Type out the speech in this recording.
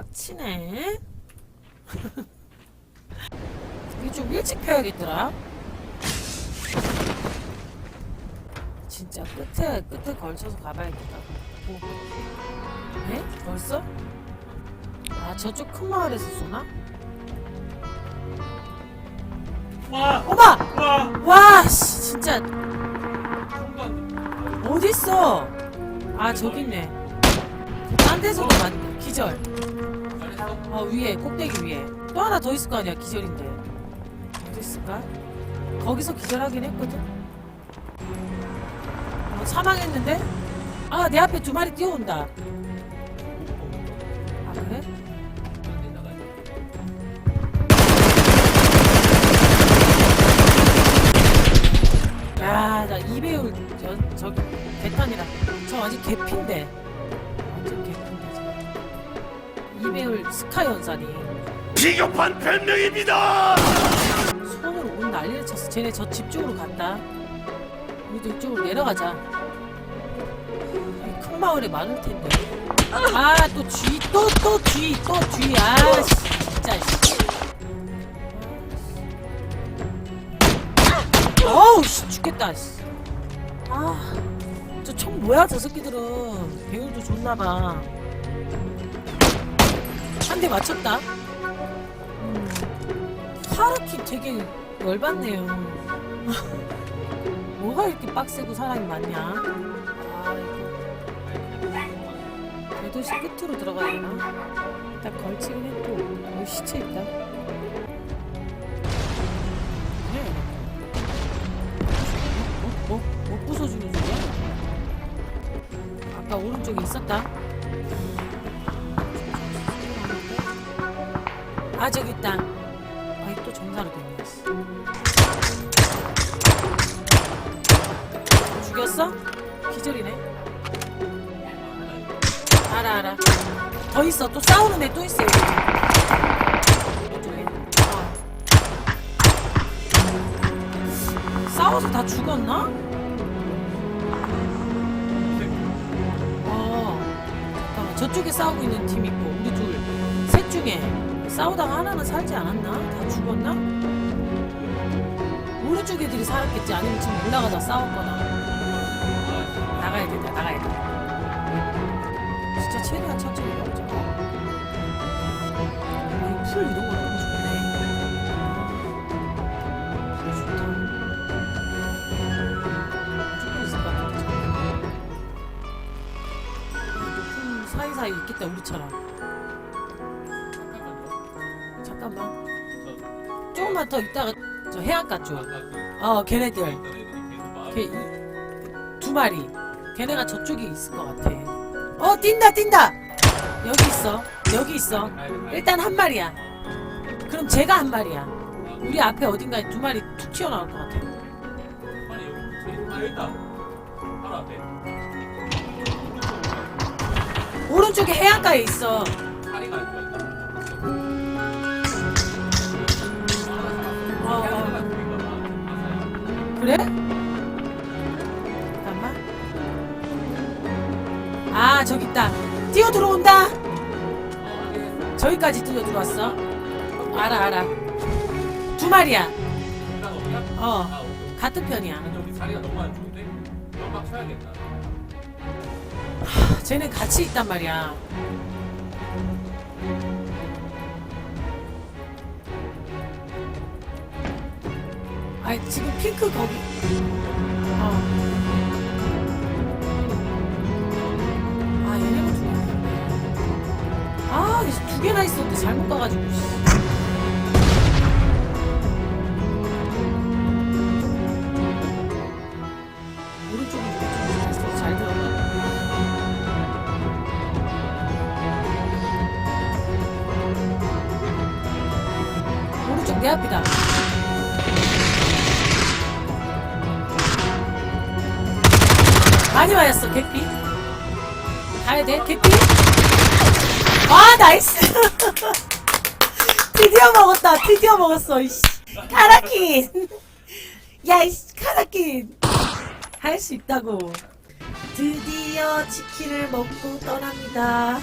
빡치네. 이게 좀 일찍 펴야겠더라. 진짜 끝에 끝에 걸쳐서 가봐야겠다. 뭐. 네? 벌써? 아 저쪽 큰 마을에서 쏘나? 와! 오마! 와! 와, 씨, 진짜. 어딨어? 아 저기 있네. 딴 데서도 만 기절. 어 위에 꼭대기 위에 또 하나 더 있을 거 아니야 기절인데 어디 있을까? 거기서 기절하긴 했거든. 어, 사망했는데? 아 내 앞에 두 마리 뛰어온다. 아 그래? 야나 이배율 저 저기 대탄이라 저 완전 개핀데 완전 개핀데 저. 이배율 스카 연산이 비겁한 변명입니다. 손으로 온 난리를 쳤어. 쟤네 저 집 쪽으로 간다. 우리도 이쪽으로 내려가자. 이큰 마을에 많을 텐데. 아, 또 쥐, 또, 또 쥐, 또 쥐. 아, 씨, 진짜, 씨. 어우, 씨, 죽겠다, 씨. 아, 저 총 뭐야, 저 새끼들은. 배율도 좋나봐. 한 대 맞췄다. 음. 하르키 되게 열받네요. 뭐가 이렇게 빡세고 사람이 많냐? 아, 이거. 대도시 끝으로 들어가야 되나? 일단 걸치긴 했고, 여기 시체 있다. 아까 오른쪽에 있었다. 아, 저기 있다. 아이 또 정사로 되네. 죽였어? 기절이네. 알아 알아. 더 있어. 또 싸우는 애 또 있어 여기. 어. 싸워서 다 죽었나? 저쪽에 싸우고 있는 팀 있고 우리 둘. 셋 중에 싸우다가 하나는 살지 않았나? 다 죽었나? 오른쪽 애들이 살았겠지 아니면 지금 올라가다 싸웠거나 나가야 된다 나가야 돼 진짜 최대한 천천히 가보자 아, 이풀 이런 거 풀 사이사이 있겠다 우리처럼 잠깐만 조금만 더 있다가 저 해안가 쪽. 어 걔네들 걔, 이, 두 마리. 걔네가 저쪽에 있을 것 같아. 어 뛴다 뛴다. 여기 있어. 여기 있어. 일단 한 마리야. 그럼 제가 한 마리야. 우리 앞에 어딘가에 두 마리 툭 튀어나올 것 같아. 아니 여기 아 여기 있다. 바로. 오른쪽에 해안가에 있어. 어, 어. 그래? 잠깐만. 아 저기 있다. 뛰어 들어온다. 저기까지 뛰어 들어왔어. 알아 알아. 두 마리야. 어 같은 편이야. 저기 자리가 너무 안 좋은데? 연막 쳐야겠다. 쟤네 같이 있단 말이야. 아니 지금 핑크 거기. 어. 아 얘네가 두 개나. 아, 이두 개나 있었는데 잘못 가가지고. 내 앞이다. 많이 맞았어, 개피. 가야 돼, 개피. 아, 나이스. 드디어 먹었다, 드디어 먹었어, 이씨. 카라킨. 야, 이씨, 카라킨. 할 수 있다고. 드디어 치킨을 먹고 떠납니다.